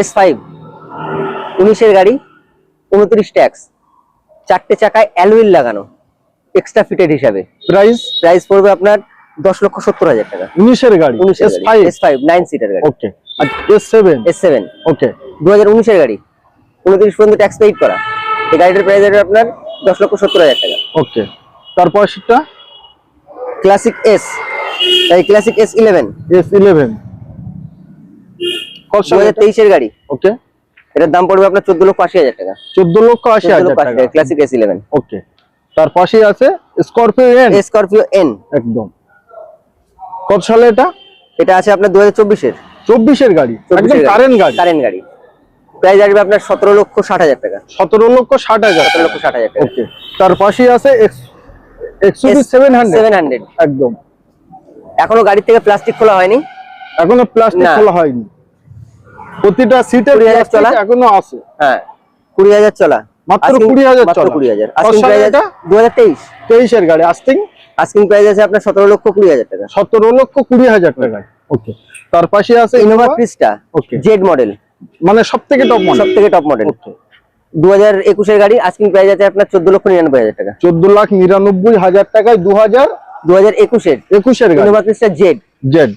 S five উনিশের গাড়ি উনত্রিশ ট্যাক্স চারটে চাকায় অ্যালুইল লাগানো এক্সট্রা ফিটেড হিসাবে। প্রাইস প্রাইস পড়বে আপনার দশ লক্ষ সত্তর হাজার টাকা। উনিশের গাড়ি এস ফাইভ নাইন সিটার গাড়ি। ওকে আর S seven S seven okay দু হাজার উনিশের গাড়ি উনত্রিশ পর্যন্ত ট্যাক্স পেইড করা। এই গাড়িটার প্রাইস আসবে আপনার দশ লক্ষ সত্তর হাজার টাকা। ওকে তারপর সেটা ক্লাসিক এস এই classic S eleven S eleven দু হাজার তেইশের গাড়ি। ওকে। এটার দাম পড়বে আপনার চোদ্দ লক্ষ আশি হাজার টাকা। চোদ্দ লক্ষ আশি হাজার টাকা। Classic S eleven okay. তার পাশেই আছে স্করপিও এন স্করপিও এন একদম। কত সালে এটা? এটা আছে আপনার দু হাজার চব্বিশের। চব্বিশের গাড়ি। একদম কারেন্ট গাড়ি। কারেন্ট গাড়ি। প্রাইস আসবে আপনার সতেরো লক্ষ ষাট হাজার টাকা। সতেরো লক্ষ ষাট হাজার। সতেরো লক্ষ ষাট হাজার ওকে। তার পাশেই আছে সেভেন হান্ড্রেড একদম। এখনও গাড়ি থেকে প্লাস্টিক খোলা হয়নি? এখনও প্লাস্টিক খোলা হয়নি। প্রতিটা সিটের 20,000 চলা? এখনও আছে। হ্যাঁ। কুড়ি হাজার চলা। মাত্র 20,000 চলা। কুড়ি হাজার। দু হাজার তেইশ। তেইশের গাড়ি। আস্তিং আস্কিং প্রাইস আছে আপনার সতেরো লক্ষ কুড়ি হাজার টাকা। সতেরো লক্ষ কুড়ি হাজার টাকায়। ওকে তার পাশে আছে Innova Crysta okay Z model মানে সব থেকে টপ সব মডেল থেকে টপ মডেল দু হাজার একুশের গাড়ি আস্কিং প্রাইস আছে আপনার চোদ্দ লক্ষ নিরানব্বই হাজার টাকা। চোদ্দ লাখ নিরানব্বই হাজার টাকায় দু হাজার দু হাজার একুশের একুশের গাড়ি। Innova ক্রিস্টা Z Z